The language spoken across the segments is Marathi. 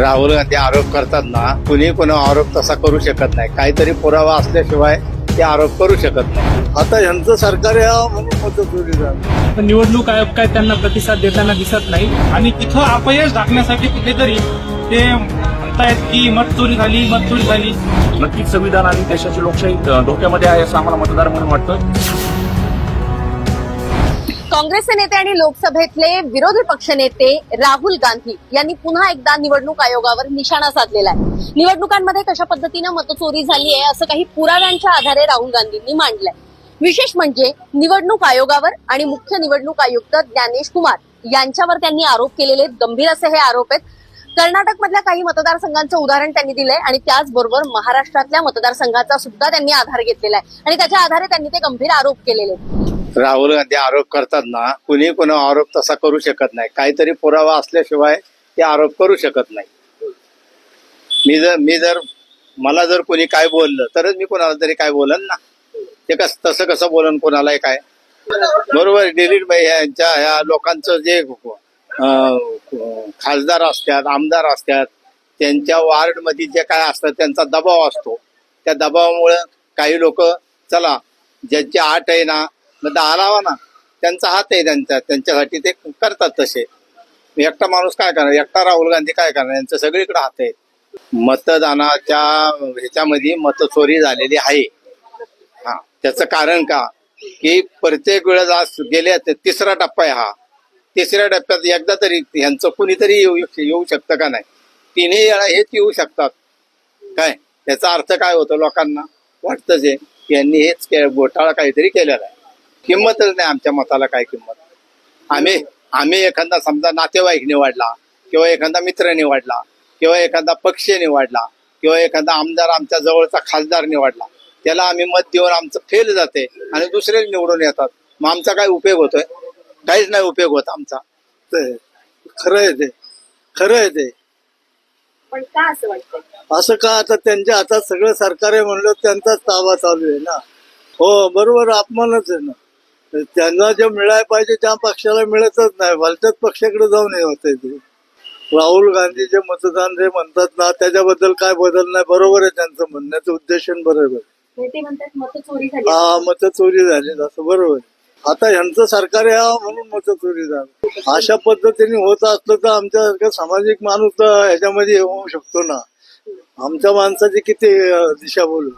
राहुल गांधी आरोप करतात ना कुणी कोणा आरोप तसा करू शकत नाही. काहीतरी पुरावा असल्याशिवाय ते आरोप करू शकत नाही. आता यांचं सरकार म्हणून निवडणूक आयोग काय त्यांना प्रतिसाद देताना दिसत नाही. आणि तिथं अपयश दाखण्यासाठी कुठेतरी ते म्हणतायत की मत चोरी झाली मत चोरी झाली. नक्कीच संविधान आणि देशाची लोकशाही धोक्यामध्ये आहे असं आम्हाला मतदार म्हणून वाटतं. काँग्रेसचे नेते आणि लोकसभेतले विरोधी पक्षनेते राहुल गांधी यांनी पुन्हा एकदा निवडणूक आयोगावर निशाणा साधलेला आहे. निवडणुकांमध्ये कशा पद्धतीनं मतचोरी झाली आहे असं काही पुराव्यांच्या आधारे राहुल गांधींनी मांडलंय. विशेष म्हणजे निवडणूक आयोगावर आणि मुख्य निवडणूक आयुक्त ज्ञानेश कुमार यांच्यावर त्यांनी आरोप केलेले आहेत. गंभीर असे हे आरोप आहेत. कर्नाटक मधल्या काही मतदारसंघांचं उदाहरण त्यांनी दिलंय आणि त्याचबरोबर महाराष्ट्रातल्या मतदारसंघाचा सुद्धा त्यांनी आधार घेतलेला आहे. आणि त्याच्या आधारे त्यांनी ते गंभीर आरोप केलेले राहुल गांधी आरोप करतात ना कुणी कोणा आरोप तसा करू शकत नाही. काहीतरी पुरावा असल्याशिवाय ते आरोप करू शकत नाही. मी जर मी जर मला जर कोणी काय बोललं तरच मी कोणाला तरी काय बोलन ना. ते कस तसं कसं बोलन कोणालाही काय? बरोबर डिलीट यांच्या ह्या लोकांचं जे खासदार असतात आमदार असतात त्यांच्या वार्डमध्ये जे काय असतात त्यांचा दबाव असतो. त्या दबावामुळं काही लोक चला ज्यांची आठ आहे ना मग दहा ना. त्यांचा हात आहे त्यांचा. त्यांच्यासाठी ते करतात तसे. एकटा माणूस काय करणार? एकटा राहुल गांधी काय करणार? यांचं सगळीकडे हात आहे मतदानाच्या ह्याच्यामध्ये मतचोरी झालेली आहे. हा. त्याचं कारण का? की प्रत्येक वेळेस आज गेल्या तिसरा टप्पा आहे हा. तिसऱ्या टप्प्यात एकदा तरी ह्यांचं कुणीतरी येऊ येऊ शकतं का नाही? तिन्ही वेळा हेच येऊ शकतात. काय? त्याचा अर्थ काय होतो लोकांना? वाटतंच आहे यांनी हेच के- घोटाळा काहीतरी केलेला आहे. किंमतच नाही आमच्या मताला काय किंमत. आम्ही आम्ही एखादा समजा नातेवाईक निवडला किंवा एखादा मित्र निवडला किंवा एखादा पक्ष निवडला किंवा एखादा आमदार आमच्या जवळचा खासदार निवडला त्याला आम्ही मत देऊन आमचं फेल जाते आणि दुसरे निवडून येतात. मग आमचा काय उपयोग होतोय? काहीच नाही उपयोग होत आमचा. ते खरं आहे ते खरं आहे ते. पण का असं वाटतं असं का? आता त्यांच्या हातात सगळं सरकार आहे म्हणलं त्यांचाच ताबा चालू आहे ना. हो बरोबर अपमानच आहे ना. त्यांना जे मिळायला पाहिजे त्या पक्षाला मिळतच नाही. भलत्याच पक्षाकडे जाऊन हे होतंय ते. राहुल गांधी जे मतदान जे म्हणतात ना त्याच्याबद्दल काय बदल नाही. बरोबर आहे त्यांचं म्हणण्याचं उद्देशन बरोबर हा मत चोरी झाली. असं बरोबर. आता यांचं सरकार यावं म्हणून मत चोरी झाली. अशा पद्धतीने होत असलं तर आमच्यासारखा सामाजिक माणूस ह्याच्यामध्ये होऊ शकतो ना. आमच्या माणसाची किती अं, दिशाभूल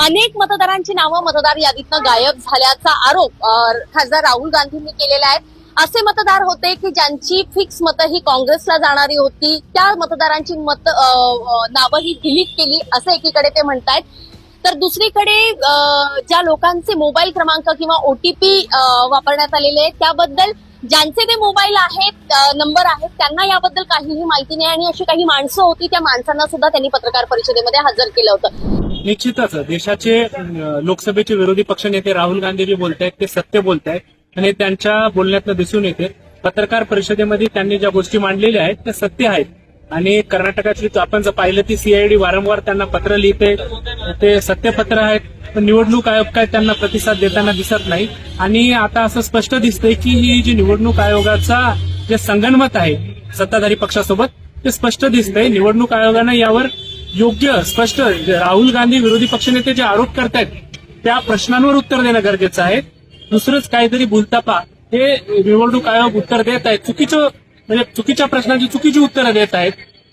अनेक मतदारांची नावं मतदार यादीतनं गायब झाल्याचा आरोप खासदार राहुल गांधींनी केलेला आहे. असे मतदार होते की ज्यांची फिक्स मतं ही काँग्रेसला जाणारी होती त्या मतदारांची मत नावं ही डिलीट केली असं एकीकडे ते म्हणतायत. तर दुसरीकडे ज्या लोकांचे मोबाईल क्रमांक किंवा ओटीपी वापरण्यात आलेले आहेत त्याबद्दल ज्यांचे ते मोबाईल आहेत नंबर आहेत त्यांना याबद्दल काहीही माहिती नाही आणि अशी काही माणसं होती त्या माणसांना सुद्धा त्यांनी पत्रकार परिषदेमध्ये हजर केलं होतं. निश्चितच देशाचे लोकसभेचे विरोधी पक्षनेते राहुल गांधी जे बोलत आहेत ते सत्य बोलत आहेत आणि त्यांच्या बोलण्यातनं दिसून येते. पत्रकार परिषदेमध्ये त्यांनी ज्या गोष्टी मांडलेल्या आहेत त्या सत्य आहेत. आणि कर्नाटकातली आपण जर पाहिलं ती सीआयडी वारंवार त्यांना पत्र लिहिते ते सत्यपत्र आहेत पण निवडणूक आयोग काय त्यांना प्रतिसाद देताना दिसत नाही. आणि आता असं स्पष्ट दिसतंय की ही जी निवडणूक आयोगाचा जे संगणमत आहे सत्ताधारी पक्षासोबत ते स्पष्ट दिसतंय. निवडणूक आयोगानं यावर योग्य स्पष्ट राहुल गांधी विरोधी पक्षनेते जे आरोप करतायत त्या प्रश्नांवर उत्तर देणं गरजेचं आहे. दुसरंच काहीतरी बोलतापा हे निवडणूक आयोग उत्तर देत आहेत. चुकीचं म्हणजे चुकीच्या प्रश्नांची चुकीची उत्तरं देत आहेत.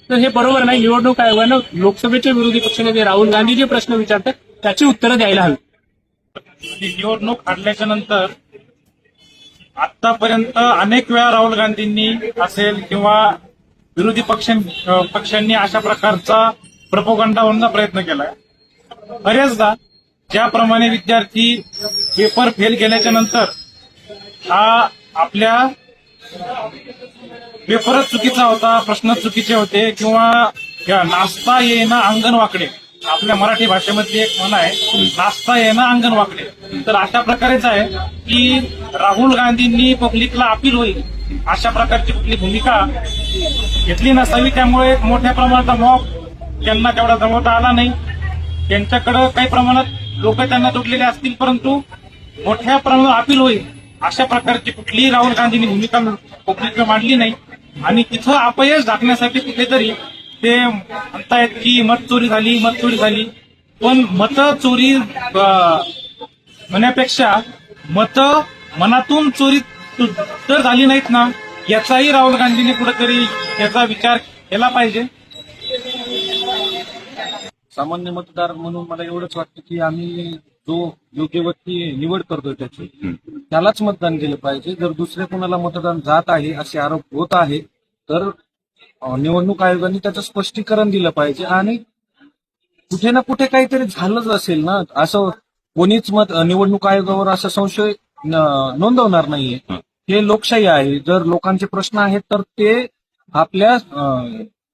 तर हे बरोबर नाही. निवडणूक आयोगानं लोकसभेचे विरोधी पक्षनेते राहुल गांधी जे प्रश्न विचारतात त्याची उत्तरं द्यायला हवी. निवडणूक काढल्याच्या नंतर आतापर्यंत अनेक वेळा राहुल गांधींनी असेल किंवा विरोधी पक्ष पक्षांनी अशा प्रकारचा प्रपोगंडा होण्याचा प्रयत्न केलाय बऱ्याचदा ज्याप्रमाणे विद्यार्थी पेपर फेल केल्याच्यानंतर हा आपल्या पेपरच चुकीचा होता प्रश्न चुकीचे होते किंवा या नाचता येईना अंगण वाकडे. आपल्या मराठी भाषेमध्ये एक म्हण आहे नाचता येईना अंगण वाकडे. तर अशा प्रकारेच आहे की राहुल गांधींनी पब्लिकला अपील होईल. अशा प्रकारची कुठली भूमिका घेतली नसावी त्यामुळे मोठ्या प्रमाणात मॉब त्यांना तेवढा जमवता आला नाही. त्यांच्याकडं काही प्रमाणात लोक त्यांना तुटलेले असतील परंतु मोठ्या प्रमाणात अपील होईल. अशा प्रकारची कुठलीही राहुल गांधींनी भूमिका पब्लिकला मांडली नाही. आणि तिथं अपयश दाखण्यासाठी कुठेतरी ते म्हणतायत की मत चोरी झाली मत चोरी झाली. पण मत चोरी म्हणण्यापेक्षा होण्यापेक्षा मत मनातून चोरी तर झाली नाहीत ना याचाही राहुल गांधींनी कुठेतरी याचा विचार केला पाहिजे. सामान्य मतदार म्हणून मला एवढंच वाटतं की आम्ही जो योग्य व्यक्ती निवड करतोय त्याची त्यालाच मतदान केलं पाहिजे. जर दुसऱ्या कोणाला मतदान जात आहे असे आरोप होत आहे तर निवडणूक आयोगाने त्याचं स्पष्टीकरण दिलं पाहिजे. आणि कुठे ना कुठे काहीतरी झालंच असेल ना असं कोणीच मत निवडणूक आयोगावर असा संशय नोंदवणार नाहीये. हे. लोकशाही आहे. जर लोकांचे प्रश्न आहेत तर ते आपल्या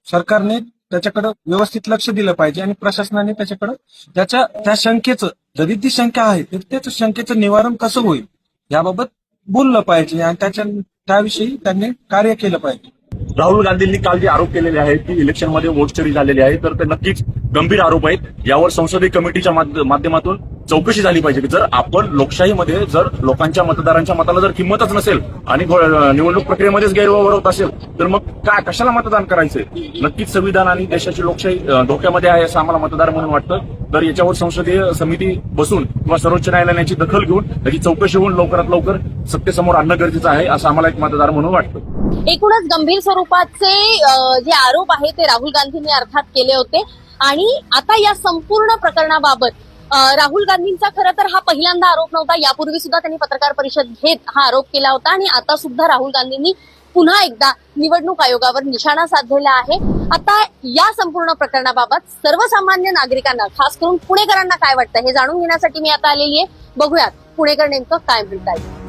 सरकारने त्याच्याकडे व्यवस्थित लक्ष दिलं पाहिजे आणि प्रशासनाने त्याच्याकडे त्याच्या त्या शंकेचं जरी ती शंका आहे तर त्याचं शंकेचं निवारण कसं होईल याबाबत बोललं पाहिजे आणि त्याच्या त्याविषयी त्यांनी कार्य केलं पाहिजे. राहुल गांधींनी काल जे आरोप केलेले आहेत की इलेक्शनमध्ये वोट चोरी झालेली आहे तर ते नक्कीच गंभीर आरोप आहेत. यावर संसदीय कमिटीच्या माध्यमातून चौकशी झाली पाहिजे की जर आपण लोकशाहीमध्ये जर लोकांच्या मतदारांच्या मताला जर किंमतच नसेल आणि निवडणूक प्रक्रियेमध्येच गैरव्यवहार होत असेल तर मग काय कशाला मतदान करायचंय? नक्कीच संविधान आणि देशाची लोकशाही धोक्यामध्ये आहे असं आम्हाला मतदार म्हणून वाटतं. तर याच्यावर संसदीय समिती बसून किंवा सर्वोच्च न्यायालयाने याची दखल घेऊन त्याची चौकशी होऊन लवकरात लवकर सत्तेसमोर आणणं गरजेचं आहे असं आम्हाला एक मतदार म्हणून वाटतं. एकूणच गंभीर स्वरूपाचे जे आरोप आहे ते राहुल गांधींनी अर्थात केले होते. आणि आता या संपूर्ण प्रकरणाबाबत राहुल गांधींचा खरं तर हा पहिल्यांदा आरोप नव्हता. यापूर्वी सुद्धा त्यांनी पत्रकार परिषद घेत हा आरोप केला होता आणि आता सुद्धा राहुल गांधींनी पुन्हा एकदा निवडणूक आयोगावर निशाणा साधलेला आहे. आता या संपूर्ण प्रकरणाबाबत सर्वसामान्य नागरिकांना खास करून पुणेकरांना काय वाटतं हे जाणून घेण्यासाठी मी आता आलेली आहे. बघूयात पुणेकर नेमकं काय म्हणतात